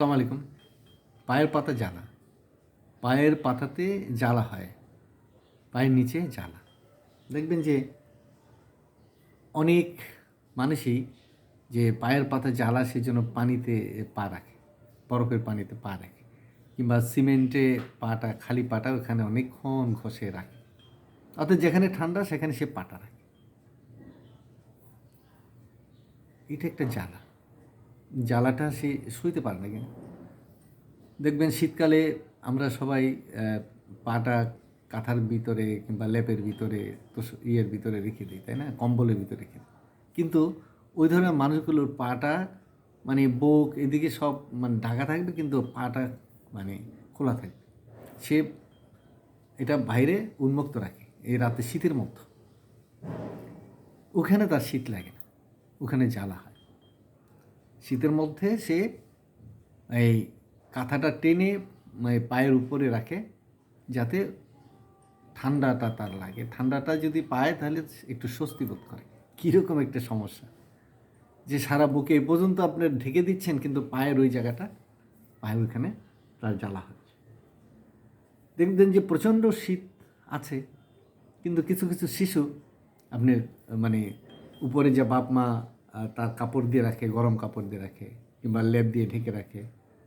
আসসালামু আলাইকুম। পায়ের পাতা জ্বালা। পায়ের পাতাতে জ্বালা হয়। পায়ের নিচে জ্বালা। দেখবেন যে অনেক মানুষই যে পায়ের পাতা জ্বালা সেজন্য পানিতে পা রাখে, বরফের পানিতে পা রাখে কিংবা সিমেন্টে পাটা, খালি পাটা ওখানে অনেকক্ষণ ঘষে রাখে। অর্থাৎ যেখানে ঠান্ডা সেখানে সে পাটা রাখে। এটা একটা জ্বালা। জ্বালাটা সে শুইতে পারে না কেন? দেখবেন শীতকালে আমরা সবাই পাটা কাঁথার ভিতরে কিংবা লেপের ভিতরে, তো ইয়ের ভিতরে রেখে দিই, তাই না? কম্বলের ভিতরে রেখে দিই। কিন্তু ওই ধরনের মানুষগুলোর পাটা মানে বুক এদিকে সব মানে ঢাকা থাকবে, কিন্তু পাটা মানে খোলা থাকবে। সে এটা বাইরে উন্মুক্ত রাখে, এই রাতে শীতের মতো ওখানে তার শীত লাগে না, ওখানে জ্বালা শীতের মধ্যে সে এই কাঁথাটা টেনে মানে পায়ের উপরে রাখে যাতে ঠান্ডাটা তার লাগে। ঠান্ডাটা যদি পায় তাহলে একটু স্বস্তি বোধ করে। কীরকম একটা সমস্যা? যে সারা বুকে এ পর্যন্ত আপনি ঢেকে দিচ্ছেন, কিন্তু পায়ের ওই জায়গাটা, পায়ের ওইখানে তার জ্বালা হচ্ছে। দেখবেন যে প্রচণ্ড শীত আছে, কিন্তু কিছু কিছু শিশু আপনি মানে উপরে যে বাপ মা তার কাপড় দিয়ে রাখে, গরম কাপড় দিয়ে রাখে, কিংবা লেপ দিয়ে ঢেকে রাখে,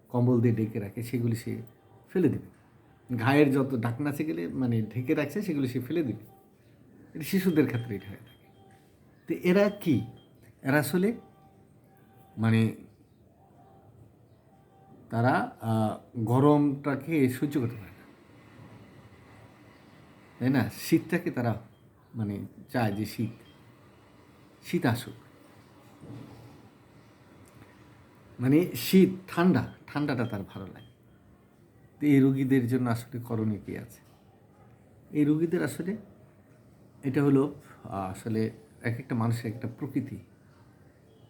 কম্বল দিয়ে ঢেকে রাখে, সেগুলি সে ফেলে দেবে। ঘায়ের যত ঢাকনা গেলে মানে ঢেকে রাখছে, সেগুলি সে ফেলে দেবে। এটা শিশুদের ক্ষেত্রে এটা হয়ে থাকে। তো এরা কি? এরা আসলে মানে তারা গরমটাকে সহ্য করতে পারে না। তাই না? শীতটাকে তারা মানে চায় যে শীত শীত আসুক। মানে শীত, ঠান্ডা, ঠান্ডাটা তার ভালো লাগে। তো এই রুগীদের জন্য আসলে করণীয় কী আছে? এই রুগীদের আসলে এটা হলো, আসলে এক একটা মানুষের একটা প্রকৃতি,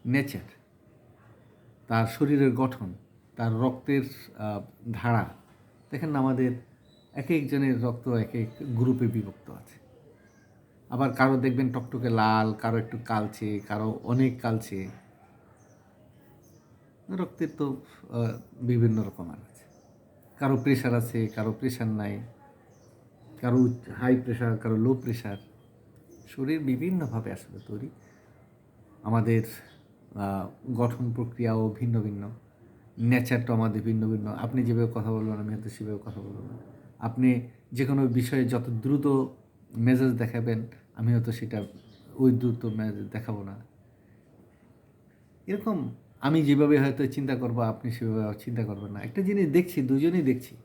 নেচার। তার শরীরের গঠন, তার রক্তের ধারা। দেখেন আমাদের এক একজনের রক্ত এক এক গ্রুপে বিভক্ত আছে। আবার কারও দেখবেন টকটকে লাল, কারও একটু কালচে, কারও অনেক কালচে। রক্তের তো বিভিন্ন রকমের আছে। কারও প্রেশার আছে, কারও প্রেশার নাই। কারও হাই প্রেশার কারও লো প্রেশার শরীর বিভিন্নভাবে আসলে তৈরি। আমাদের গঠন প্রক্রিয়াও ভিন্ন ভিন্ন। নেচারটা আমাদের ভিন্ন ভিন্ন। আপনি যেভাবে কথা বলবেন, আমি হয়তো সেভাবে কথা বলব না। আপনি যে কোনো বিষয়ে যত দ্রুত মেজাজ দেখাবেন আমি হয়তো সেটা ওই দ্রুত মেজাজ দেখাবো না। এরকম আমি যেভাবে হয়তো চিন্তা করব, আপনি সেভাবে চিন্তা করবেন না। একটা জিনিস দেখছি, দুজনেই দেখছি।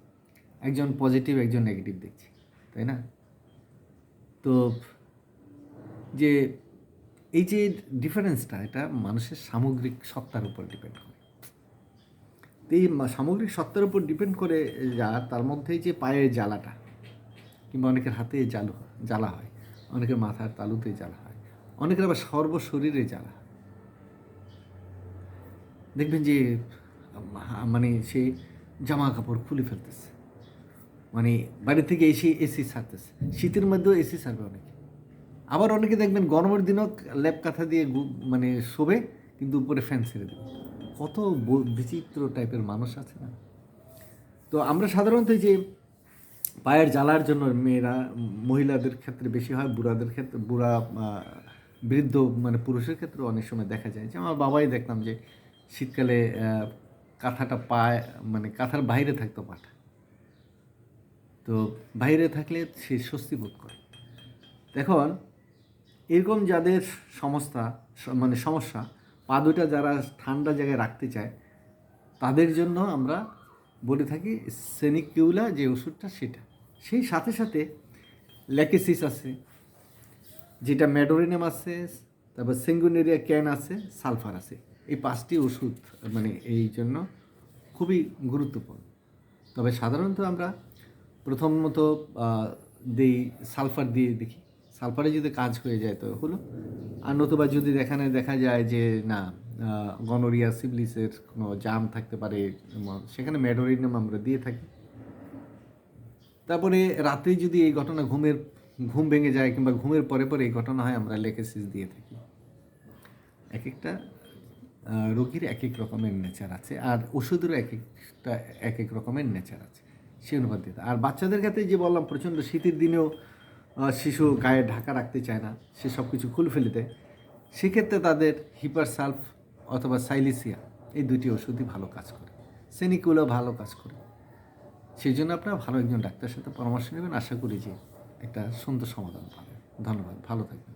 একজন পজিটিভ একজন নেগেটিভ দেখছি, তাই না? তো যে এই যে ডিফারেন্সটা এটা মানুষের সামগ্রিক সত্তার উপর ডিপেন্ড করে। এই সামগ্রিক সত্তার উপর ডিপেন্ড করে যা, তার মধ্যে যে পায়ের জ্বালাটা কিংবা অনেকের হাতে জালু জ্বালা হয়, অনেকের মাথার তালুতে জ্বালা হয়, অনেকের আবার সর্বশরীরে জ্বালা। হয় দেখবেন যে মানে সে জামা কাপড় খুলে ফেলতেছে মানে বাড়ি থেকে এসে এসি ছাড়তেছে, শীতের মধ্যেও এসি ছাড়বে অনেকে। আবার অনেকে দেখবেন গরমের দিনও ল্যাপ কাঁথা দিয়ে মানে শোবে, কিন্তু উপরে ফ্যান ছেড়ে দেবে। কত বিচিত্র টাইপের মানুষ আছে না? তো আমরা সাধারণত যে পায়ের জ্বালার জন্য মেয়েরা, মহিলাদের ক্ষেত্রে বেশি হয়, বুড়াদের ক্ষেত্রে, বুড়া বৃদ্ধ মানে পুরুষের ক্ষেত্রে অনেক সময় দেখা যায়। যে আমার বাবাই দেখলাম যে শীতকালে কাঁথাটা পায় মানে কাঁথার বাইরে থাকতো পাটা। তো বাইরে থাকলে সে স্বস্তি বোধ করে। এখন এরকম যাদের সমস্যা মানে সমস্যা, পা দুটা যারা ঠান্ডা জায়গায় রাখতে চায়, তাদের জন্য আমরা বলে থাকি, সেনিকিউলা যে ওষুধটা সেটা। সেই সাথে সাথে ল্যাকেসিস আছে, যেটা ম্যাডোরিনাম আছে, তারপর সেঙ্গুনেরিয়া ক্যান আছে, সালফার আছে। এই পাঁচটি ওষুধ মানে এই জন্য খুবই গুরুত্বপূর্ণ। তবে সাধারণত আমরা প্রথমত দিই সালফার দিয়ে দেখি। সালফারে যদি কাজ হয়ে যায় তো হলো। আর নতুবা যদি এখানে দেখা যায় যে না গনোরিয়া সিবলিসের কোনো জাম থাকতে পারে সেখানে ম্যাডোরিনাম আমরা দিয়ে থাকি। তারপরে রাতে যদি এই ঘটনা ঘুমের, ঘুম ভেঙে যায় কিংবা ঘুমের পরে পরে এই ঘটনা হয়, আমরা লেকেসিস দিয়ে থাকি। এক একটা রোগীর এক এক রকমের নেচার আছে, আর ওষুধেরও এক একটা এক এক রকমের নেচার আছে, সে অনুপাত দিতে আর বাচ্চাদের ক্ষেত্রে যে বললাম, প্রচণ্ড শীতের দিনেও শিশু গায়ে ঢাকা রাখতে চায় না, সে সব কিছু খুলে ফেলে দেয়। সেক্ষেত্রে তাদের হিপার সালফ অথবা সাইলিসিয়া, এই দুটি ওষুধই ভালো কাজ করে। সেনিকুলো ভালো কাজ করে। সেই জন্য আপনারা ভালো একজন ডাক্তারের সাথে পরামর্শ নেবেন। আশা করি যে একটা সুন্দর সমাধান পাবেন। ধন্যবাদ। ভালো থাকবেন।